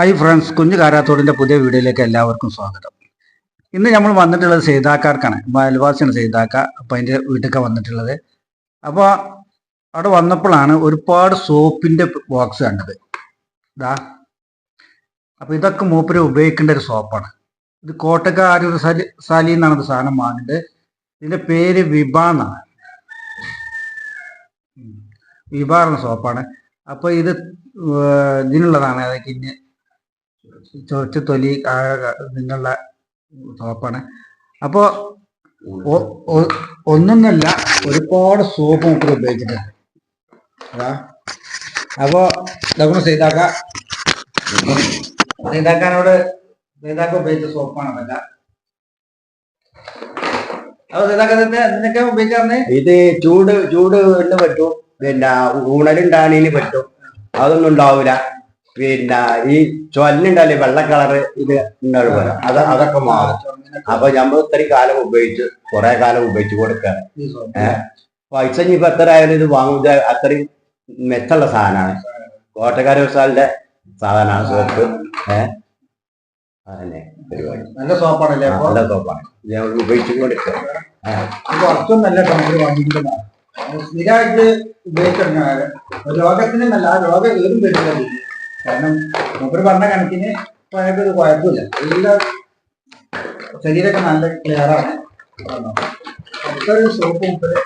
Hi friends കുഞ്ഞു കാരാത്തോടിന്റെ പുതിയ വീഡിയോയിലേക്ക് എല്ലാവർക്കും സ്വാഗതം. ഇന്ന് നമ്മൾ വന്നിട്ടുള്ളത് സെയ്താക്കാർക്കാണ് അയൽവാസിയാണ് സെയ്താക്ക അപ്പം അതിന്റെ വീട്ടിലൊക്കെ വന്നിട്ടുള്ളത്. അപ്പോൾ അവിടെ വന്നപ്പോഴാണ് ഒരുപാട് സോപ്പിന്റെ ബോക്സ് കണ്ടത്. ഇതാ അപ്പോൾ ഇതൊക്കെ മൂപ്പര് ഉപയോഗിക്കേണ്ട ഒരു സോപ്പാണ്. ഇത് കോട്ടക്ക ആരോഗ്യ സാലി എന്നാണ് ഇത് സാധനം വാങ്ങിയത് ഇതിന്റെ പേര് വിഭ എന്നാണ്. വിഭ എന്ന സോപ്പാണ്. അപ്പോൾ ഇത് ഇതിനുള്ളതാണ്. അതൊക്കെ ഇനി ചൊറിച്ച് തൊലി നിങ്ങളുടെ സോപ്പാണ് അപ്പോൾ ഒന്നൊന്നല്ല ഒരുപാട് സോപ്പ് നമുക്ക് ഉപയോഗിച്ചിട്ടുണ്ട്. അതാ. അപ്പോൾ ഇതൊക്കെ സീതാക്ക. സീതാക്കാനോട് സീതാക്ക ഉപയോഗിച്ച സോപ്പാണ് അതല്ല അപ്പോൾ സീതാക്ക ഇതിനൊക്കെ ഉപയോഗിക്കാറുണ്ട് ഇത് ചൂട് ചൂട് പറ്റും പിന്നെ ഊണലുണ്ടാണീന് പറ്റും അതൊന്നും ഉണ്ടാവൂല. പിന്നെ ഈ ചൊല്ലുണ്ടല്ലേ വെള്ള കളറ് ഇത് ഉണ്ടാവുക അത് അതൊക്കെ മാറും. അപ്പൊ നമ്മൾ ഇത്രയും കാലം ഉപയോഗിച്ച് കുറെ കാലം ഉപയോഗിച്ച് കൊടുക്കുകയാണ് പൈസ ഇനി ഇനിയിപ്പോ എത്ര ആയാലും ഇത് വാങ്ങുക അത്രയും മെച്ചമുള്ള സാധനമാണ്. കോട്ടക്കാര വ്യവസായന്റെ സാധനമാണ് സോപ്പ്. ഏഹ് അതന്നെ പരിപാടി. നല്ല സോപ്പാണല്ലേ നല്ല സോപ്പാണ്. ഞങ്ങൾ ഉപയോഗിച്ചു കൊടുക്കുക അർത്ഥം നല്ല കമ്പനി വാങ്ങിക്കുന്നതാണ് സ്ഥിരമായിട്ട് നല്ല ആ രോഗം ഏതും വരുന്നില്ല കാരണം മൂപ്പർ പറഞ്ഞ കണക്കിന് പഴയത് കുഴപ്പമില്ല. എല്ലാ ശരീരമൊക്കെ നല്ല ക്ലിയറാണ് അത്രയും സോപ്പ് മൂപ്പര്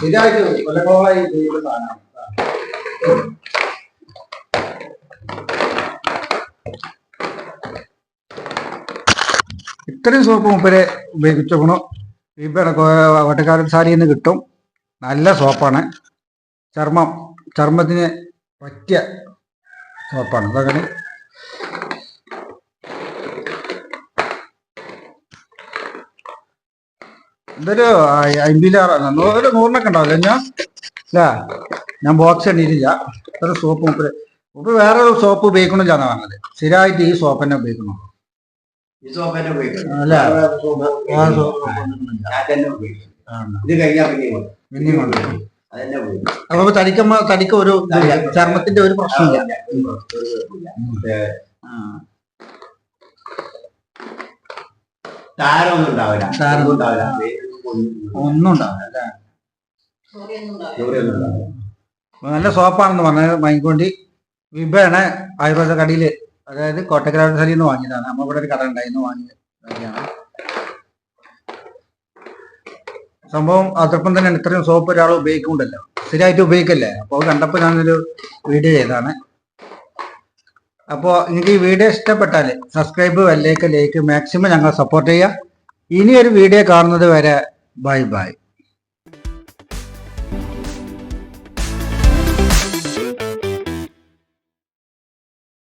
ശരിയായിട്ട് കൊല്ലക്കോളായി സാധനമാണ് ഇത്രയും സോപ്പ് മൂപ്പര് ഉപയോഗിച്ചോക്കണു ഇവിടെ വട്ടക്കാരൻ സാരിയിൽ നിന്ന് കിട്ടും. നല്ല സോപ്പാണ് ചർമ്മം ചർമ്മത്തിന് പറ്റിയ സോപ്പാണ് അതങ്ങനെ ഇതൊരു അമ്പതിലാറാണ് നൂറ് നൂറിനൊക്കെ ഉണ്ടാവില്ല ഞാൻ? ഇല്ല ഞാൻ ബോക്സ് എണ്ണീരില്ല ഇത്ര സോപ്പ് മുപ്പത് മുപ്പ് വേറെ ഒരു സോപ്പ് ഉപയോഗിക്കണമെന്നാണ് പറഞ്ഞത്. സ്ഥിരമായിട്ട് ഈ സോപ്പ് തന്നെ ഉപയോഗിക്കണം? അല്ല? വേറെ സോപ്പ്. ഇത് കഴിഞ്ഞാൽ പിന്നെ അപ്പൊ തടിക്കുമ്പോ തടിക്ക് ഒരു. ചർമ്മത്തിന്റെ ഒരു പ്രശ്നമില്ല. താരമൊന്നും ഉണ്ടാവില്ല. ഉണ്ടാവില്ല. ഒന്നും ഉണ്ടാവില്ല. നല്ല സോപ്പാണെന്ന് പറഞ്ഞത് വാങ്ങിക്കൊണ്ട് വിഭയാണ് ആയുർവേദ കടയിൽ. അതായത് കോട്ടക്കരാജ് നിന്ന് വാങ്ങിയതാണ്. നമ്മൾ ഇവിടെ ഒരു കട ഉണ്ടായിരുന്നു വാങ്ങിയത്. സംഭവം അതൊപ്പം തന്നെ ഇത്രയും സോപ്പ് ഒരാൾ ഉപയോഗിക്കുന്നുണ്ടല്ലോ. സ്ഥിരമായിട്ട് ഉപയോഗിക്കല്ലേ? അപ്പോൾ കണ്ടപ്പോൾ ഞാനൊരു വീഡിയോ ചെയ്താണ് അപ്പോൾ നിങ്ങൾക്ക് ഈ വീഡിയോ ഇഷ്ടപ്പെട്ടാൽ സബ്സ്ക്രൈബ് വല്ലേക്ക് ലൈക്ക് മാക്സിമം ഞങ്ങൾ സപ്പോർട്ട് ചെയ്യുക. ഇനി ഒരു വീഡിയോ കാണുന്നത് വരെ ബൈ ബൈ